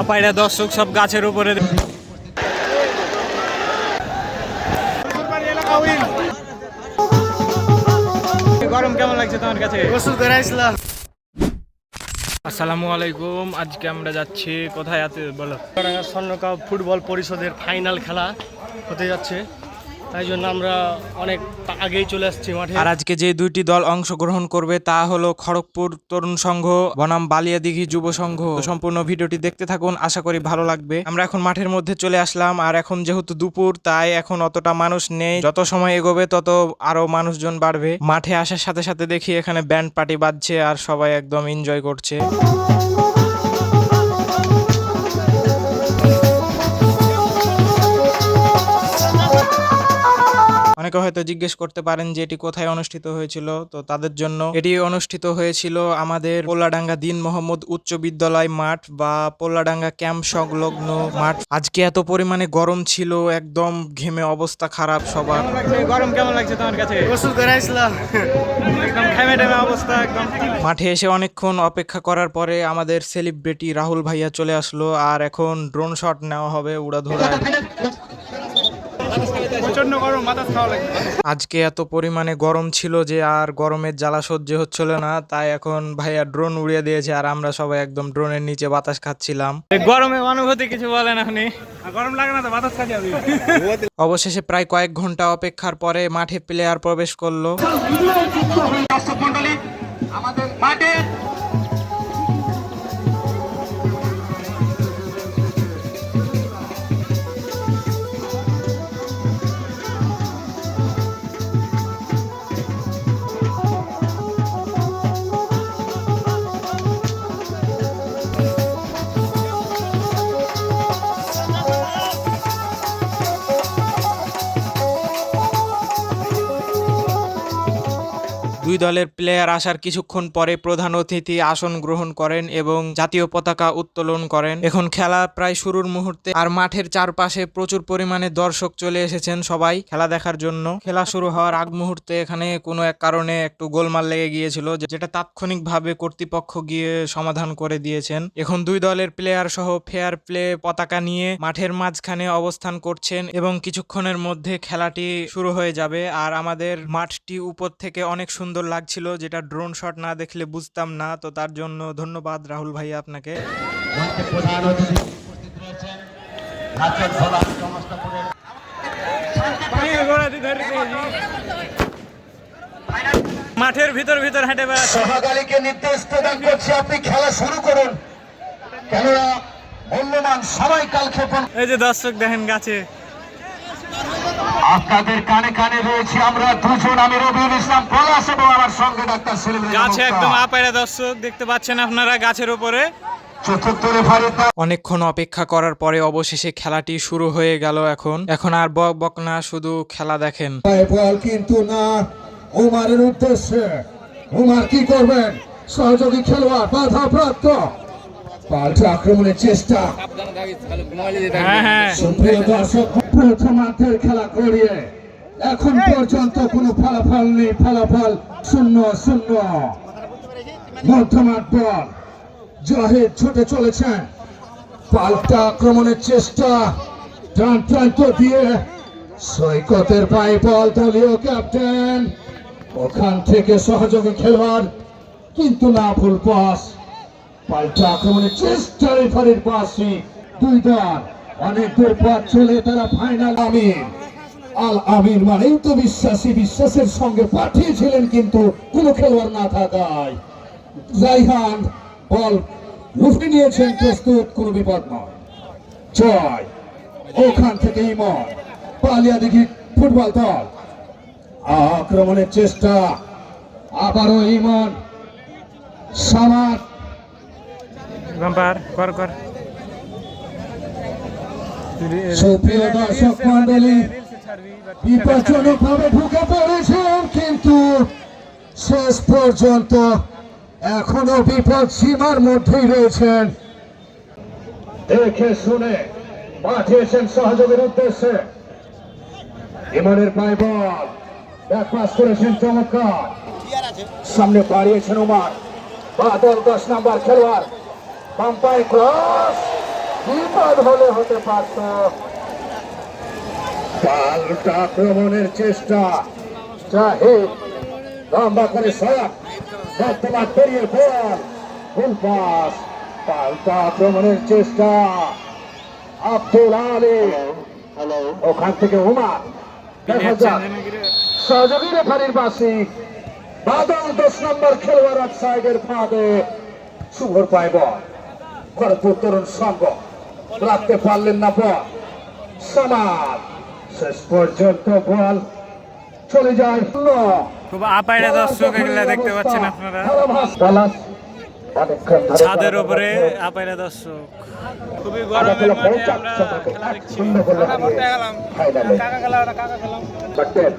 আপাইরা দর্শক সব গাছের উপরে গরম কেমন লাগছে তোমার কাছে? আসসালামু আলাইকুম আজকে আমরা যাচ্ছি কোথায় আছে বলো? স্বর্ণকাপ ফুটবল পরিষদের ফাইনাল খেলা হতে যাচ্ছে। তাই জন্য আমরা অনেক আগেই চলে আসছি মাঠে। আর আজকে যে দুইটি দল অংশগ্রহণ করবে তা হলো খড়গপুর তরুণ সংঘ, বনাম বালিয়াদিঘি যুব সংঘ। সম্পূর্ণ ভিডিওটি দেখতে থাকুন, আশা করি ভালো লাগবে। আমরা এখন মাঠের মধ্যে চলে আসলাম, আর এখন যেহেতু দুপুর, তাই এখন অতটা মানুষ নেই। যত সময় এগোবে, তত আরও মানুষজন বাড়বে। মাঠে আসার সাথে সাথে দেখি এখানে ব্যান্ড পার্টি বাজছে, আর সবাই একদম এনজয় করছে। অনেকে হয়তো জিজ্ঞেস করতে পারেন যে এটি কোথায় অনুষ্ঠিত হয়েছিল। তো তাদের জন্য এটি অনুষ্ঠিত হয়েছিল আমাদের পোল্লাডাঙ্গা দিন মোহাম্মদ উচ্চ বিদ্যালয় মাঠ বা পোল্লাডাঙ্গা ক্যাম্প সংলগ্ন মাঠ। আজকে এত পরিমাণে গরম ছিল একদম ঘেমে অবস্থা খারাপ সবার। গরম কেমন লাগছে তোমার কাছে? একদম অবস্থা একদম। মাঠে এসে অনেকক্ষণ অপেক্ষা করার পরে আমাদের সেলিব্রিটি রাহুল ভাইয়া চলে আসলো আর এখন ড্রোন শট নেওয়া হবে উড়াধুরা প্রচণ্ড গরম বাতাস খাওয়া লাগে। আজকে এত পরিমাণে গরম ছিল যে আর গরমের জ্বালা সহ্য হচ্ছিল না তাই এখন ভাইয়া ড্রোন উড়িয়ে দিয়েছে আর আমরা সবাই একদম ড্রোনের নিচে বাতাস খাচ্ছিলাম। গরমে অনুভূতি কিছু বলেন আপনি। গরম লাগে না তো বাতাস খাচ্ছি অবশেষে প্রায় কয়েক ঘণ্টা অপেক্ষার পরে মাঠে প্লেয়ার প্রবেশ করল। দর্শক মন্ডলী আমাদের মাঠে দলের প্লেয়ার আসার কিছুক্ষণ পরে প্রধান অতিথি আসন গ্রহণ করেন এবং জাতীয় পতাকা উত্তোলন করেন। এখন খেলা প্রায় শুরুর মুহূর্তে আর মাঠের চারপাশে প্রচুর পরিমাণে দর্শক চলে এসেছেন সবাই খেলা দেখার জন্য। খেলা শুরু হওয়ার আগ মুহূর্তে এখানে কোনো এক কারণে একটু গোলমাল লেগে গিয়েছিল, যেটা তাৎক্ষণিকভাবে কর্তৃপক্ষ গিয়ে সমাধান করে দিয়েছেন। এখন দুই দলের প্লেয়ার সহ ফেয়ার প্লে পতাকা নিয়ে মাঠের মাঝখানে অবস্থান করছেন এবং কিছুক্ষণের মধ্যে খেলাটি শুরু হয়ে যাবে। আর আমাদের মাঠটি উপর থেকে অনেক সুন্দর লাগছিল যেটা ড্রোন শট না দেখলে বুঝতাম না তো তার জন্য ধন্যবাদ রাহুল ভাই আপনাকে। প্রধান অতিথি উপস্থিত রয়েছেন নাচক ভোলা সমস্তপুরের মাঠের ভিতর ভিতর হেঁটে বেড়াচ্ছে। সহকারীকে নির্দেশ প্রদান করছি আপনি খেলা শুরু করুন। কেননা মূল্যবান সময় কালক্ষেপণ এই যে দর্শক দেখেন গাছে। আপনাদের কানে কানে রয়েছে আমরা দুজন আমি রবিউল ইসলাম পলাশ এবং আমার সঙ্গে ডাক্তার সেলিম গাছে একদম আপায়রা দর্শক দেখতে পাচ্ছেন আপনারা গাছের উপরে। অনেকক্ষণ অপেক্ষা করার পরে অবশেষে খেলাটি শুরু হয়ে গেল এখন। এখন আর বক বক না শুধু খেলা দেখেন। বল কিন্তু না উমারের উদ্দেশ্যে। উমার কি করবেন? সহযোগী খেলোয়াড় বাধা প্রাপ্ত। পাল্টা আক্রমণের চেষ্টা। হ্যাঁ হ্যাঁ। সুপ্রিয় দর্শক প্রথমার্ধের খেলা করিয়ে এখন পর্যন্ত কোনো ফলাফল নেই। ফলাফল শূন্য শূন্য। মধ্যমাঠ বল জাহিদ ছুটে চলেছেন। পাল্টা আক্রমণের চেষ্টা। টান টান্ত দিয়ে সৈকতের পায়ে বল দলীয় ক্যাপ্টেন। ওখান থেকে সহযোগী খেলোয়াড় কিন্তু না ফুল পাস। পাল্টা আক্রমণের চেষ্টা রেফারির পাশে দুই দল। অনেক দূর চলে তারা ফাইনাল আমির আল আমির মানেই তো বিশ্বাসী, বিশ্বাসের সঙ্গে পাঠিয়েছিলেন কিন্তু কোনো খেলোয়াড় না থাকায়। রাইহান বল লুফে নিয়েছেন, প্রস্তুত, কোনো বিপদ নয়। জয়। ওখান থেকে ইমন, পালিয়া দেখি ফুটবল দল। আক্রমণের চেষ্টা। আবারও ইমন সামার বাম্পার কর কর। সুপ্রিয় দর্শক মন্ডলী বিপজ্জনক ভাবে ঢুকে পড়েছেন কিন্তু শেষ পর্যন্ত এখনও বিপদ সীমার মধ্যেই রয়েছেন। দেখে শুনে পাঠিয়েছেন সহযোগের উদ্দেশ্যে। ইমনের পায় বল ব্যাক পাস করেছেন চমৎকার। সামনে বাড়িয়েছেন ওমার বাদল দশ নাম্বার খেলোয়াড়। পাম্পাই ক্রস। বিপদ হলে হতে পারত। পাল্টা আক্রমণের চেষ্টা। জাহিদ লম্বা করে শট বর্তমান পেরিয়ে বল ফুল পাস। পাল্টা আক্রমণের চেষ্টা। আব্দুল আলী। ওখান থেকে উমার। দেখা যাক। সহযোগী রেফারির বাসি বাদল দশ নম্বর খেলোয়াড় সাইডের ফাঁদে। শুভর পায় বল। তরুণ সংঘ। রাখতে পারলেন না বল। সমান শেষ পর্যন্ত বল। চলে যায় শূন্য। খুব আপাইরা দর্শক এগুলা দেখতে পাচ্ছেন আপনারা। ছাদের উপরে আপাইরা দর্শক। খুবই গরমের খেলা আমরা। খেলা দেখছি। গোলে হারিয়ে ফাইনালে বাটেন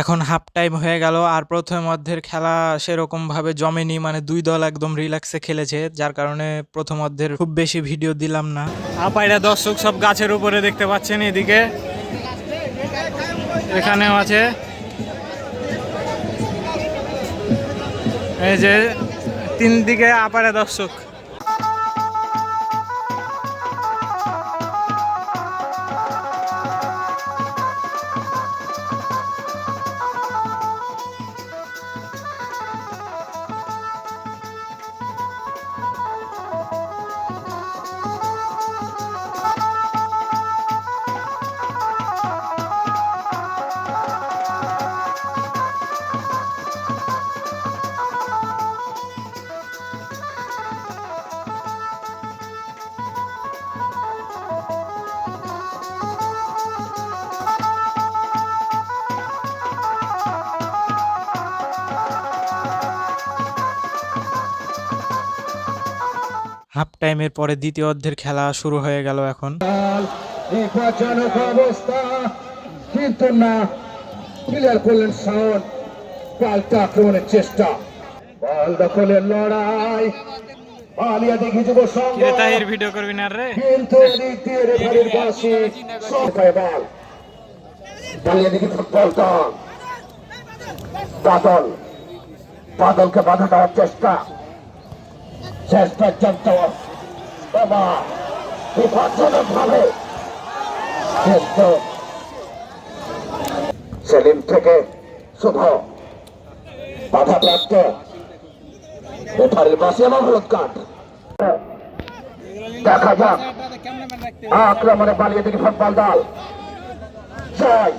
এখন হাফ টাইম হয়ে গেল আর প্রথম অর্ধের খেলা সেরকম ভাবে জমেনি মানে দুই দল একদম রিল্যাক্সে খেলেছে, যার কারণে প্রথম অর্ধের খুব বেশি ভিডিও দিলাম না। আপাইরা দর্শক সব গাছের উপরে দেখতে পাচ্ছেন এদিকে। এখানেও আছে। এই যে তিন দিকে আপাইরা দর্শক। হাফ টাইমের পরে দ্বিতীয় অর্ধের খেলা শুরু হয়ে গেল এখন। অবস্থা। কিন্তু না ক্লিয়ার করলেন শাওন। পাল্টা আক্রমণের চেষ্টা। বল দখলের লড়াই। আলিয়া দেখি যুব সংঘ? কিরে তাহির ভিডিও করবি না রে? কিন্তু এদিক দিয়ে রেফারির বাসি সরকায় বল। বালিয়া দেখি ফুটবল দল বাদল। বাদলকে বাধা দেওয়ার চেষ্টা। শেষ পর্যন্ত বাবা বিপজ্জনক ভাবে সেলিম থেকে শুভ বাধাপ্রাপ্ত রেফারির বাসি এবং হলুদ কার্ড দেখা যাক আক্রমণে পালিয়ে দিকে ফুটবল দল। জয়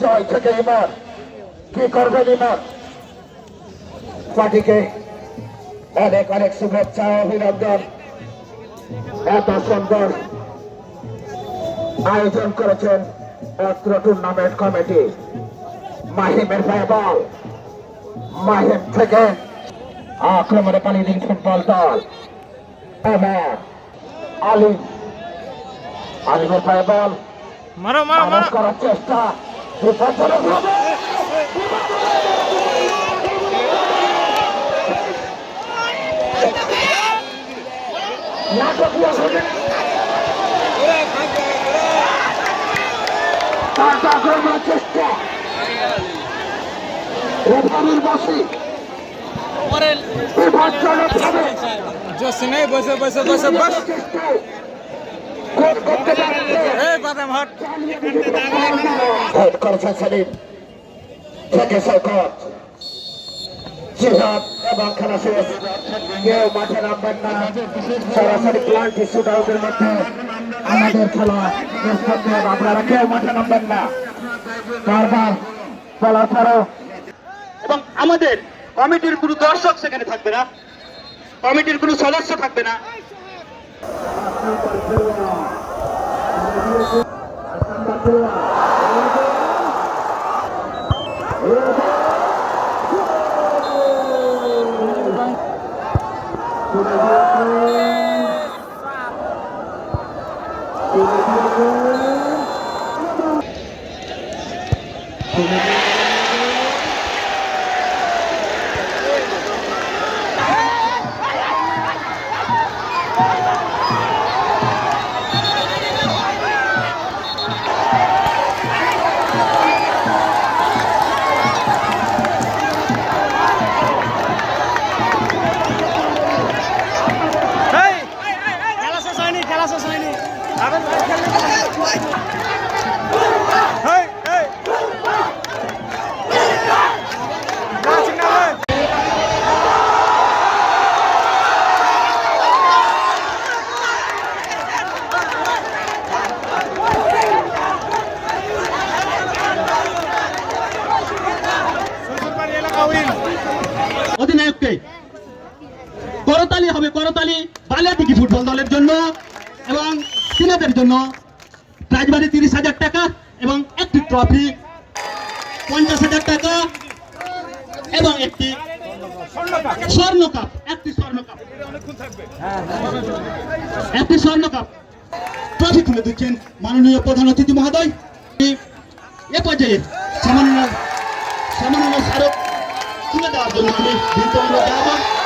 জয় থেকে ইমন কি করবেন ইমন পার্টিকে অনেক অনেক শুভেচ্ছা অভিনন্দন। এত সুন্দর আয়োজন করেছেন অত্র টুর্নামেন্ট কমিটি মাহিমের বল। মাহিম থেকে আক্রমণে পালিয়ে দিন ফুটবল দল। আমার আলিম আলিমের বল। মারো মারো মারো। করার চেষ্টা। বিপজ্জনক ভাবে। তার আক্রমণের চেষ্টা রেফারির বসে জসিনাই বসে বসে বসে বস এই বাদাম হট হেড করেছেন সেলিম থেকে সৈকত এবং খেলা শেষ কেউ মাঠে নামবেন না। সরাসরি প্লান্টি শুট আউটের মধ্যে আমাদের খেলা আপনারা কেউ মাঠে নামবেন না। বারবার বলা এবং আমাদের কমিটির কোনো দর্শক সেখানে থাকবে না। কমিটির কোনো সদস্য থাকবে না। Thank you. করতালি হবে করতালি বালিয়াদিঘি ফুটবল দলের জন্য এবং ছেলেদের জন্য। প্রাইজ মানি তিরিশ হাজার টাকা এবং একটি ট্রফি পঞ্চাশ হাজার টাকা এবং একটি স্বর্ণ কাপ, একটি স্বর্ণ ট্রফি তুলে দিচ্ছেন মাননীয় প্রধান অতিথি মহোদয়। এ পর্যায়ে সামান্য সামান্য স্মারক তুলে দেওয়ার জন্য আমি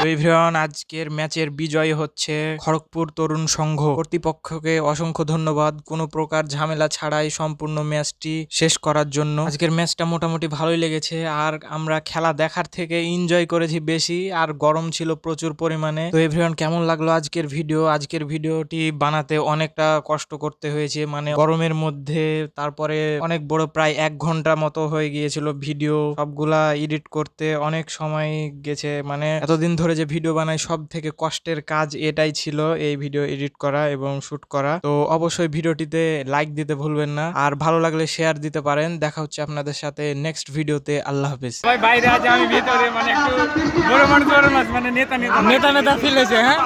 তো আজকের ম্যাচের বিজয় হচ্ছে খড়গপুর তরুণ সংঘ। কর্তৃপক্ষকে অসংখ্য ধন্যবাদ। কোনো প্রকার ঝামেলা ছাড়াই সম্পূর্ণ ম্যাচটি শেষ করার জন্য। আজকের ম্যাচটা মোটামুটি ভালোই লেগেছে। আর আমরা খেলা দেখার থেকে এনজয় করেছি বেশি। আর গরম ছিল প্রচুর পরিমাণে। তো এভরিওয়ান কেমন লাগল আজকের ভিডিও? আজকের ভিডিওটি বানাতে অনেকটা কষ্ট করতে হয়েছে। মানে গরমের মধ্যে তারপরে অনেক বড় প্রায় এক ঘণ্টা মতো হয়ে গিয়েছিল ভিডিও। সবগুলা এডিট করতে অনেক সময় গেছে। মানে এতদিন ধরে যে ভিডিও বানাই সব থেকে কষ্টের কাজ এটাই ছিল এই ভিডিও এডিট করা এবং শুট করা। তো অবশ্যই ভিডিওটিতে লাইক দিতে ভুলবেন না। আর ভালো লাগলে শেয়ার দিতে পারেন। দেখা হচ্ছে আপনাদের সাথে নেক্সট ভিডিওতে আল্লাহ হাফেজ। ভাই বাইরে আছে আমি ভিতরে মানে একটু বড় বড় মানে নেতা নেতা নেতা নেতা ফিল হয়েছে হ্যাঁ?